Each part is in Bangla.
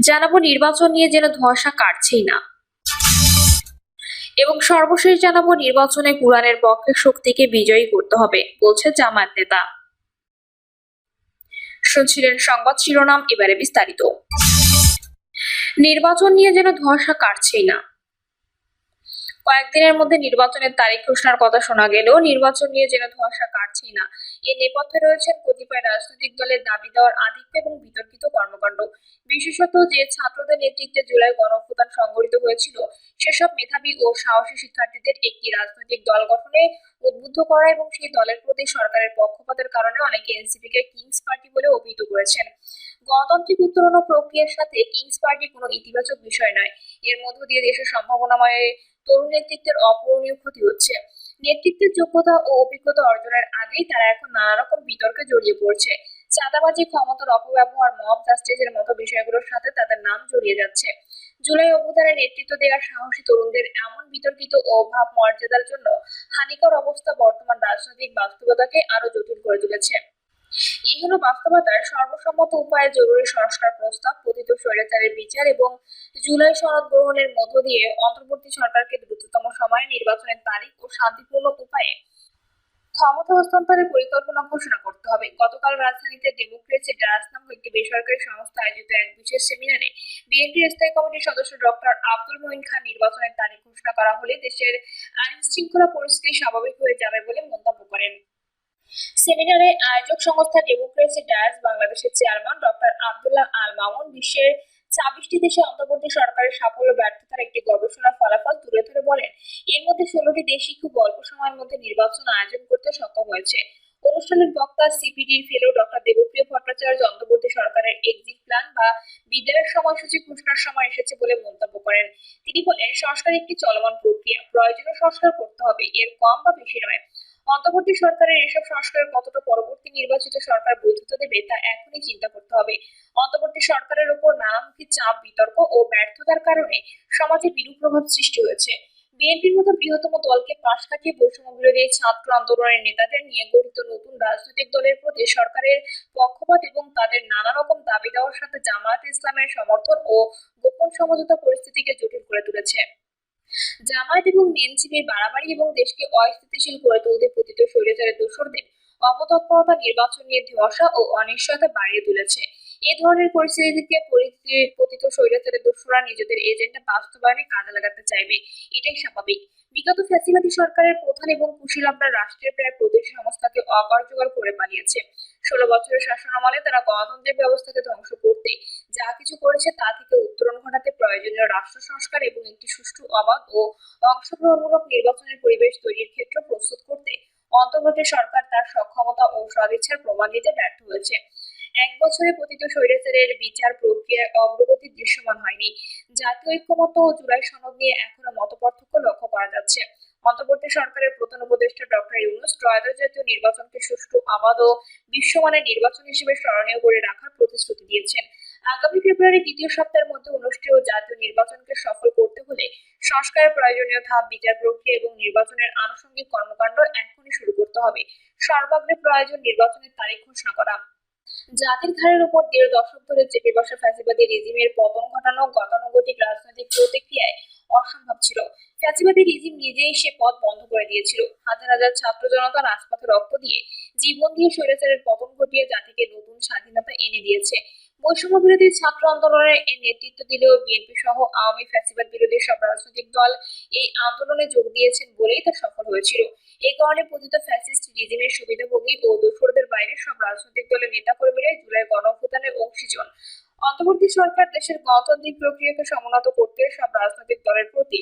জানাব, নির্বাচন নিয়ে যেন ধোঁয়াশা কাটছেই না। এবং সর্বশেষ জানাব, নির্বাচনে কুরআনের পক্ষে শক্তিকে বিজয়ী করতে হবে, বলছে জামায়াত নেতা। শুনছিলেন সংবাদ শিরোনাম, এবারে বিস্তারিত। নির্বাচন নিয়ে যেন ধোঁয়াশা কাটছেই না। কয়েকদিনের মধ্যে নির্বাচনের তারিখ ঘোষণার কথা শোনা গেলেও নির্বাচন নিয়ে যেন ধোঁয়াশা কাটছেই না। এর নেপথ্যে রয়েছেন কতিপয় রাজনৈতিক দলের দাবি দেওয়ার আধিক্য এবং বিতর্কিত কর্মকাণ্ড। বিশেষত যে ছাত্রদের নেতৃত্বে জুলাই গণঅভ্যুত্থান সংগঠিত হয়েছিল, সেসব মেধাবী ও সাহসী শিক্ষার্থীদের একটি রাজনৈতিক দল গঠনে উদ্বুদ্ধ করা এবং সেই দলের প্রতি সরকারের পক্ষপাতের কারণে অনেকে এনসিপিকে কিংস পার্টি বলে অভিহিত করেছেন। গণতান্ত্রিক উত্তরণ প্রক্রিয়ার সাথে কিংস পার্টি কোনো ইতিবাচক বিষয় নয়। এর মধ্য দিয়ে দেশের সম্ভাবনাময় তরুণ নেতৃত্বের অপূরণীয় ক্ষতি হচ্ছে। নেতৃত্বের যোগ্যতা ও অভিজ্ঞতা অর্জনের আগেই তারা এখন নানা রকম বিতর্কে জড়িয়ে পড়ছে। চাঁদাবাজি, ক্ষমতার অপব্যবহার মব জাস্টিসের মতো বিষয়গুলোর সাথে তাদের নাম জড়িয়ে যাচ্ছে। জুলাই অভ্যুত্থানে নেতৃত্ব দেওয়ার সাহসী তরুণদের এমন বিতর্কিত ও ভাব মর্যাদার জন্য হানিকর অবস্থা বর্তমান রাজনৈতিক বাস্তবতাকে আরও জটিল করে তুলেছে। এই বাস্তবতার সর্বসম্মত উপায়ে জরুরি সংস্কার প্রস্তাব পতিত স্বৈরাচারের বিচার এবং জুলাই সনদ গ্রহণের মধ্য দিয়ে অন্তর্বর্তী সরকারকে দ্রুততম সময়ে নির্বাচনের তারিখ ও শান্তিপূর্ণ উপায়ে ক্ষমতা হস্তান্তরের পরিকল্পনা ঘোষণা করতে হবে। গতকাল রাজধানীতে ডেমোক্রেসি ডায়াস নামক একটি বেসরকারি সংস্থা আয়োজিত এক বিশেষ সেমিনারে বিএনপির স্থায়ী কমিটির সদস্য ডক্টর আব্দুল মঈন খান নির্বাচনের তারিখ ঘোষণা করা হলে দেশের আইন শৃঙ্খলা পরিস্থিতি স্বাভাবিক হয়ে যাবে বলে মন্তব্য করেন। সেমিনারে আয়োজক সংস্থা ডেমোক্রেসি ডায়াস বাংলাদেশের চেয়ারম্যান ডক্টর আব্দুল্লাহ আল মামুন বিশ্বের ছাব্বিশটি দেশে অন্তর্বর্তী সরকারের সাফল্য, ব্যর্থতার একটি গবেষণা ফলাফল তুলে ধরে বলেন। এর মধ্যে ষোলোটি দেশই খুব অল্প সময়ের মধ্যে নির্বাচন আয়োজন করতে সক্ষম হয়েছে। অনুষ্ঠানের বক্তা সিপিডির ফেলো ডক্টর দেবপ্রিয় ভট্টাচার্য অন্তর্বর্তী সরকারের এক্সিট প্ল্যান বা বিদায়ের সময়সূচি ঘোষণার সময় এসেছে বলে মন্তব্য করেন। তিনি বলেন, সংস্কার একটি চলমান প্রক্রিয়া। প্রয়োজনীয় সংস্কার করতে হবে। এর কম বা বেশি নয়। অন্তর্বর্তী সরকারের এসব সংস্কারের কতটা পরবর্তী নির্বাচিত সরকার বৈধতা দেবে, তা এখনই চিন্তা করতে হবে। অন্তর্বর্তী সরকারের উপর নানামুখী চাপ, বিতর্ক ও ব্যর্থতার কারণে সমাজে বিরূপ প্রভাব সৃষ্টি হয়েছে। বিএনপির মতো বৃহত্তম দলকে পাশ কাটিয়ে বৈষম্য বিরোধী ছাত্র আন্দোলনের নেতাদের নিয়ে গঠিত নতুন রাজনৈতিক দলের প্রতি সরকারের পক্ষপাত এবং তাদের নানা রকম দাবি দেওয়ার সাথে জামায়াত ইসলামের সমর্থন ও গোপন সমঝোতা পরিস্থিতিকে জটিল করে তুলেছে। জামায়াত এবং এনসিপির বাড়াবাড়ি এবং দেশকে অস্থিতিশীল করে তুলতে পতিত স্বৈরাচারের দোষরদের অপতৎপরতা নির্বাচন নিয়ে ধসা ও অনিশ্চয়তা বাড়িয়ে তুলেছে। এ ধরনের পরিস্থিতিকে পরিস্থিতি পতিত স্বৈরাচারের দোসররা নিজেদের এজেন্ডা বাস্তবায়নে কাজে লাগাতে চাইবে। এটাই স্বাভাবিক। বিগত ফ্যাসিবাদী সরকারের প্রধান এবং কুশীলাবরা রাষ্ট্রের প্রায় প্রতিটি সংস্থাকে অকার্যকর করে পালিয়েছে। ষোলো বছরের শাসনামলে তারা গণতন্ত্রের ব্যবস্থাকে ধ্বংস করতে যা কিছু করেছে তা থেকে উত্তরণ ঘটাতে প্রয়োজনীয় রাষ্ট্র সংস্কার এবং একটি সুষ্ঠু, অবাধ ও অংশগ্রহণমূলক নির্বাচনের পরিবেশ তৈরির ক্ষেত্র প্রস্তুত করতে অন্তর্বর্তী সরকার তার সক্ষমতা ও সদিচ্ছার প্রমাণ দিতে ব্যর্থ হয়েছে। এক বছরে পতিত স্বৈরাচারের বিচার প্রক্রিয়ায় অগ্রগতি দৃশ্যমান হয়নি। জাতীয় ঐক্যমত্য ও জুলাই সনদ নিয়ে এখনও মতপার্থক্য লক্ষ্য করা যাচ্ছে। অন্তর্বর্তী সরকারের প্রধান উপদেষ্টা ডক্টর ইউনুস ত্রয়োদশ জাতীয় নির্বাচনকে সুষ্ঠু অবাধ ও বিশ্বমানের নির্বাচন হিসেবে স্মরণীয় করে রাখার প্রতিশ্রুতি দিয়েছেন। আগামী ফেব্রুয়ারি দ্বিতীয় সপ্তাহের মধ্যে অনুষ্ঠেয় জাতীয় নির্বাচনকে সফল করতে হলে সংস্কারের প্রয়োজনীয় ধাপ, বিচার প্রক্রিয়া এবং নির্বাচনের আনুষঙ্গিক কর্মকাণ্ড এখনই শুরু করতে হবে। সর্বাগ্রে প্রয়োজন নির্বাচনের তারিখ ঘোষণা করা। জাতির ঘাড়ের উপর দেড় দশক ধরে চেপে বসা ফ্যাসিবাদী রেজিমের পতন ঘটানো গতানুগতিক রাজনৈতিক প্রতিক্রিয়ায় অসম্ভব ছিল। ফ্যাসিবাদী রেজিম নিজেই সে পথ বন্ধ করে দিয়েছিল। হাজার হাজার ছাত্র জনতা রাজপথে রক্ত দিয়ে জীবন দিয়ে স্বৈরাচারের পতন ঘটিয়ে জাতিকে নতুন স্বাধীনতা এনে দিয়েছে। বৈষম্য বিরোধী ছাত্র আন্দোলনের এর নেতৃত্ব দিলেও বিএনপি সহ আওয়ামী ফ্যাসিবাদ বিরোধী সব রাজনৈতিক দল এই আন্দোলনে যোগ দিয়েছেন বলেই তা সফল হয়েছিল। এই কারণে পতিত ফ্যাসিস্ট রেজিমের সুবিধাভোগী ও দোসরদের বাইরে সব রাজনৈতিক দলের নেতাকর্মীরাই জুলাই গণঅভ্যুত্থানের অংশীজন অন্তর্বর্তী সরকার দেশের গণতান্ত্রিক প্রক্রিয়াকে সমুন্নত করতে সব রাজনৈতিক দলের প্রতি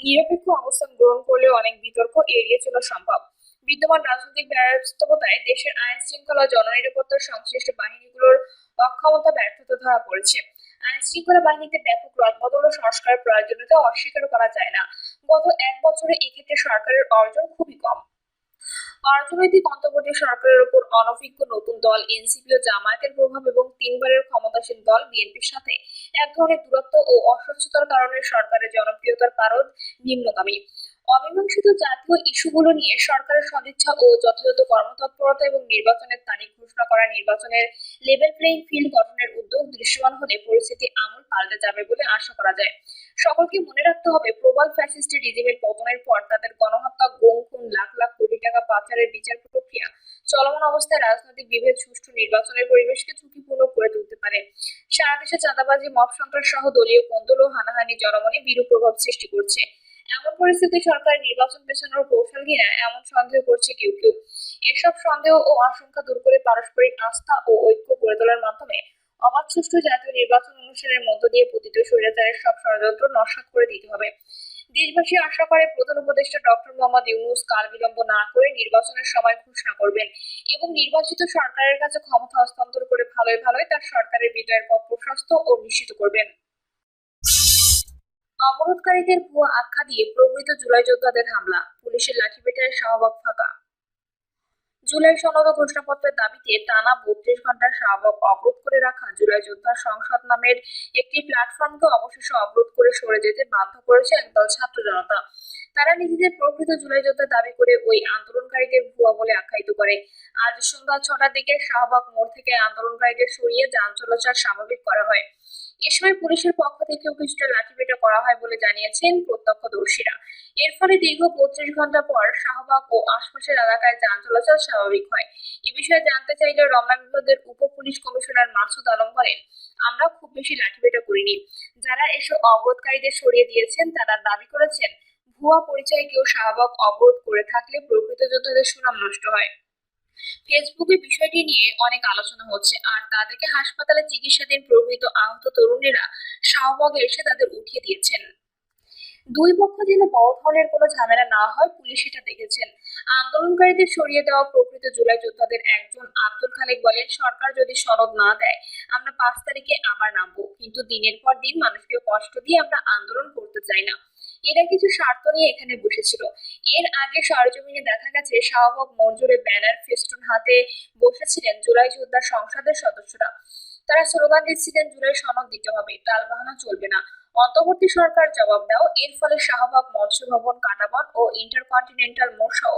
নিরপেক্ষ অবস্থান গ্রহণ করলেও অনেক বিতর্ক এড়িয়ে চলা সম্ভব। বিদ্যমান রাজনৈতিক ব্যস্ততায় দেশের আইন শৃঙ্খলা জননিরাপত্তার সংশ্লিষ্ট বাহিনীগুলোর অক্ষমতা, ব্যর্থতা ধরা পড়েছে। আইন শৃঙ্খলা বাহিনীতে ব্যাপক রদবদল ও সংস্কার প্রয়োজনীয়তা অস্বীকার করা যায় না। গত এক বছরে এক্ষেত্রে সরকারের অর্জন খুবই কম। অর্থনৈতিক অন্তর্বর্তী সরকারের উপর অনভিজ্ঞ নতুন দল, এনসিপি ও জামায়াতের প্রভাব এবং তিনবারের ক্ষমতাসীন দল, বিএনপির সাথে এক ধরনের দূরত্ব ও অস্বচ্ছতার কারণে সরকারের জনপ্রিয়তার পারদ নিম্নগামী। অমীমাংসিত জাতীয় ইস্যুগুলো নিয়ে সরকারের সদিচ্ছা ও যথাযথ কর্মতৎপরতা এবং নির্বাচনের তারিখ ঘোষণা করা নির্বাচনের লেভেল প্লেইং ফিল্ড গঠনের উদ্যোগ দৃশ্যমান হলে পরিস্থিতি আমূল পাল্টে যাবে বলে আশা করা যায়। সকলকে মনে রাখতে হবে, প্রবল ফ্যাসিস্ট রিজিমের পতনের পর তাদের গণহত্যা গুম খুন লাখ লাখ কোটি টাকা পাচারের বিচার প্রক্রিয়া, চলমান অবস্থায় রাজনৈতিক বিভেদ, সুষ্ঠু নির্বাচনের পরিবেশকে ঝুঁকিপূর্ণ করে তুলতে পারে। সারা দেশে চাঁদাবাজি, মব সন্ত্রাস সহ দলীয় কোন্দল ও হানাহানি জনমনে বিরূপ প্রভাব সৃষ্টি করছে। এমন পরিস্থিতি সরকার নির্বাচন পেছানোর কৌশল কিনা এমন সন্দেহ করছে কেউ কেউ। এসব সন্দেহ ও আশঙ্কা দূর করে পারস্পরিক আস্থা ও ঐক্য গড়ে তোলার মাধ্যমে অবাধ সুষ্ঠু জাতীয় নির্বাচন অনুষ্ঠানের মধ্য দিয়ে পতিত স্বৈরাচারের সব ষড়যন্ত্র নস্যাৎ করে দিতে হবে। দেশবাসী আশা করে প্রধান উপদেষ্টা ডক্টর মোহাম্মদ ইউনুস কাল বিলম্ব না করে নির্বাচনের সময় ঘোষণা করবেন এবং নির্বাচিত সরকারের কাছে ক্ষমতা হস্তান্তর করে ভালোই ভালোই তার সরকারের বিজয়ের পথ প্রশস্ত ও নিশ্চিত করবেন। অবরোধকারীদের ভুয়া আখ্যা দিয়ে প্রবৃত জুলাই যোদ্ধাদের হামলা, পুলিশের লাঠিপেটায় শাহবাগ ফাঁকা। জুলাই সনদ ঘোষণাপত্রের দাবিতে টানা বত্রিশ ঘণ্টার শাহবাগ অবরোধ করে রাখা জুলাই যোদ্ধা সংসদ নামের একটি প্ল্যাটফর্মকে অবশেষে অবরোধ করে সরে যেতে বাধ্য করেছে একদল ছাত্র জনতা। তারা নিজেদের প্রকৃত জুলাই যোদ্ধা দাবি করে ওই আন্দোলনকারীদের ভুয়া বলে আখ্যায়িত করে। আজ সন্ধ্যা ছটার দিকে শাহবাগ মোড় থেকে আন্দোলনকারীদের সরিয়ে যান চলাচল স্বাভাবিক করা হয়। এ সময় পুলিশের পক্ষ থেকেও কিছুটা লাঠিপেটা করা হয় বলে জানিয়েছেন প্রত্যক্ষদর্শীরা। এর ফলে দীর্ঘ পঁচিশ ঘণ্টা পর শাহবাগ ও আশপাশের এলাকায় যান চলাচল স্বাভাবিক হয়। এ বিষয়ে জানতে চাইলে রমনা বিভাগের উপ পুলিশ কমিশনার মাসুদ আলম বলেন, আমরা খুব বেশি লাঠিপেটা করিনি। যারা এসব অবরোধকারীদের সরিয়ে দিয়েছেন, তারা দাবি করেছেন ভুয়া পরিচয়ে কেউ শাহবাগ অবরোধ করে থাকলে প্রকৃত যোদ্ধাদের সুনাম নষ্ট হয়। ফেসবুকে বিষয়টি নিয়ে অনেক আলোচনা হচ্ছে, আর তাদেরকে হাসপাতালে চিকিৎসাধীন প্রকৃত আহত তরুণীরা শাহবাগে এসে তাদের উঠিয়ে দিয়েছেন। দুই পক্ষ যেন বড় ধরনের কোনো ঝামেলা না হয়, পুলিশ এটা দেখেছেন। আন্দোলনকারীদের সরিয়ে দেওয়া প্রকৃত জুলাই যোদ্ধাদের একজন আব্দুল খালেক বলেন, সরকার যদি সনদ না দেয়, আমরা পাঁচ তারিখে আবার নামবো। কিন্তু দিনের পর দিন মানুষকে কষ্ট দিয়ে আমরা আন্দোলন করতে চাই না। এরা কিছু স্বার্থ নিয়ে এখানে বসেছিল। এর আগে সরজমিনে দেখা গেছে শাহবাগ মঞ্জুরে ব্যানার ফেস্টুন হাতে বসেছিলেন জুলাই যোদ্ধা সংসদের সদস্যরা। তারা স্লোগান দিচ্ছিলেন, জুলাই সনদ দিতে হবে টালবাহানা চলবে না। অন্তর্বর্তী সরকার জবাব দাও, এর ফলে শাহবাগ মৎস্য ভবন, কাটাবন ও ইন্টারকন্টিনেন্টাল মোড় সহ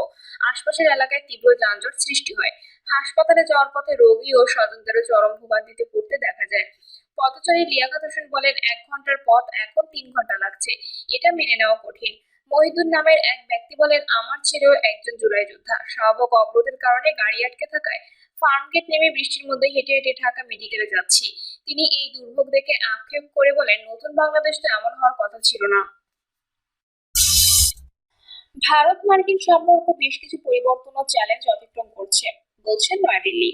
আশপাশের এলাকায় তীব্র যানজট সৃষ্টি হয়। হাসপাতালে যাওয়ার পথে রোগী ও স্বজনদের চরম ভোগান্তিতে পড়তে দেখা যায়। পথচারী লিয়াকাত হোসেন বলেন, এক ঘণ্টার পথ এখন তিন ঘণ্টা লাগছে। এটা মেনে নেওয়া কঠিন। মহিদুর নামের এক ব্যক্তি বলেন, আমার ছেলেও একজন জুলাই যোদ্ধা। শাহবাগ অবরোধের কারণে গাড়ি আটকে থাকায় ফার্মগেট নেমে বৃষ্টির মধ্যে হেঁটে হেঁটে ঢাকা মেডিকেলে যাচ্ছি। তিনি এই দুর্ভোগ দেখে আক্ষেপ করে বলেন, নতুন বাংলাদেশ তো এমন হওয়ার কথা ছিল না। ভারত মার্কিন সম্পর্ক বেশ কিছু পরিবর্তন ও চ্যালেঞ্জ অতিক্রম করছে। বলছেন নয়াদিল্লি।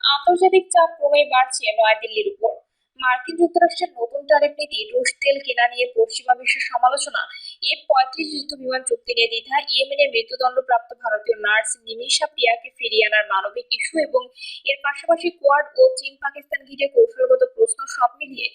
আন্তর্জাতিক চাপ ক্রমেই বাড়ছে নয়াদিল্লির উপর। মার্কিন যুক্তরাষ্ট্রের নতুন ট্যারিফ নীতি, রুশ তেল কেনা নিয়ে পশ্চিমা বিশ্বের সমালোচনা এফ পঁয়ত্রিশ যুদ্ধ বিমান চুক্তি নিয়ে দ্বিধা, ইয়েমেনে মৃত্যুদণ্ডপ্রাপ্ত ভারতীয় নার্স নিমিশা প্রিয়াকে ফিরিয়ে আনার মানবিক ইস্যু এবং এর পাশাপাশি কোয়াড ও চীন পাকিস্তান ঘিরে কৌশলগত প্রশ্ন সব মিলিয়ে